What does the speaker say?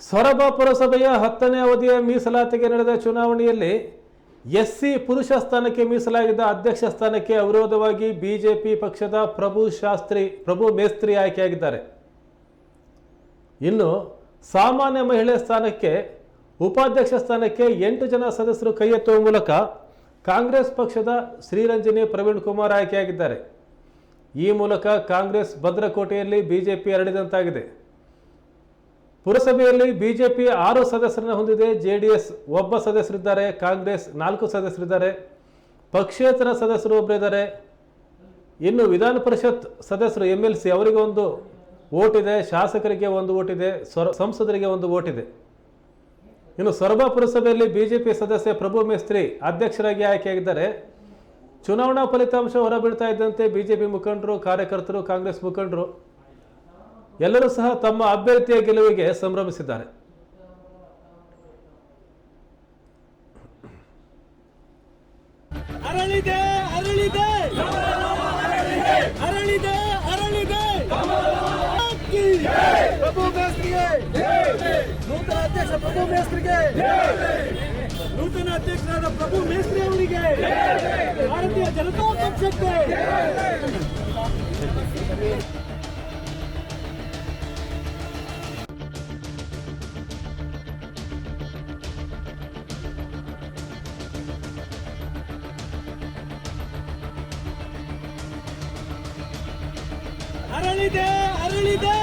ಸೊರಬ ಪುರಸಭೆಯ ಹತ್ತನೇ ಅವಧಿಯ ಮೀಸಲಾತಿಗೆ ನಡೆದ ಚುನಾವಣೆಯಲ್ಲಿ ಎಸ್ಸಿ ಪುರುಷ ಸ್ಥಾನಕ್ಕೆ ಮೀಸಲಾಗಿದ್ದ ಅಧ್ಯಕ್ಷ ಸ್ಥಾನಕ್ಕೆ ಅವಿರೋಧವಾಗಿ ಬಿಜೆಪಿ ಪಕ್ಷದ ಪ್ರಭು ಶಾಸ್ತ್ರಿ, ಪ್ರಭು ಮೇಸ್ತ್ರಿ ಆಯ್ಕೆಯಾಗಿದ್ದಾರೆ. ಇನ್ನು ಸಾಮಾನ್ಯ ಮಹಿಳೆ ಸ್ಥಾನಕ್ಕೆ, ಉಪಾಧ್ಯಕ್ಷ ಸ್ಥಾನಕ್ಕೆ ಎಂಟು ಜನ ಸದಸ್ಯರು ಕೈ ಎತ್ತುವ ಮೂಲಕ ಕಾಂಗ್ರೆಸ್ ಪಕ್ಷದ ಶ್ರೀರಂಜನಿ ಪ್ರವೀಣ್ ಕುಮಾರ್ ಆಯ್ಕೆಯಾಗಿದ್ದಾರೆ. ಈ ಮೂಲಕ ಕಾಂಗ್ರೆಸ್ ಭದ್ರಕೋಟೆಯಲ್ಲಿ ಬಿಜೆಪಿ ಹರಡಿದಂತಾಗಿದೆ. ಪುರಸಭೆಯಲ್ಲಿ ಬಿಜೆಪಿ ಆರು ಸದಸ್ಯರನ್ನು ಹೊಂದಿದೆ. ಜೆಡಿಎಸ್ ಒಬ್ಬ ಸದಸ್ಯರಿದ್ದಾರೆ. ಕಾಂಗ್ರೆಸ್ ನಾಲ್ಕು ಸದಸ್ಯರಿದ್ದಾರೆ. ಪಕ್ಷೇತರ ಸದಸ್ಯರು ಒಬ್ಬರಿದ್ದಾರೆ ಇನ್ನು ವಿಧಾನ ಪರಿಷತ್ ಸದಸ್ಯರು ಎಂ ಎಲ್ ಸಿ ಅವರಿಗೆ ಒಂದು ಓಟ್ ಶಾಸಕರಿಗೆ ಒಂದು ಓಟ್ ಸ್ವರ, ಸಂಸದರಿಗೆ ಒಂದು ಓಟ್ ಇನ್ನು ಸೊರಬ ಪುರಸಭೆಯಲ್ಲಿ ಬಿಜೆಪಿ ಸದಸ್ಯ ಪ್ರಭು ಮೇಸ್ತ್ರಿ ಅಧ್ಯಕ್ಷರಾಗಿ ಆಯ್ಕೆಯಾಗಿದ್ದಾರೆ. ಚುನಾವಣಾ ಫಲಿತಾಂಶ ಹೊರಬೀಳ್ತಾ ಇದ್ದಂತೆ ಬಿಜೆಪಿ ಮುಖಂಡರು, ಕಾರ್ಯಕರ್ತರು, ಕಾಂಗ್ರೆಸ್ ಮುಖಂಡರು ಎಲ್ಲರೂ ಸಹ ತಮ್ಮ ಅಭ್ಯರ್ಥಿಯ ಗೆಲುವಿಗೆ ಸಂಭ್ರಮಿಸಿದ್ದಾರೆ! ಪ್ರಭು ಮೇಸ್ತ್ರಿಗೆ! ನೂತನ ಅಧ್ಯಕ್ಷ ಪ್ರಭು ಮೇಸ್ತ್ರಿಗೆ! ಅಧ್ಯಕ್ಷರಾದ ಪ್ರಭು ಮೇಸ್ತ್ರಿ ಅವರಿಗೆ ಭಾರತೀಯ ಜನತಾ ಪಕ್ಷಕ್ಕೆ ಅರಳಿದೆ ಅರಳಿದೆ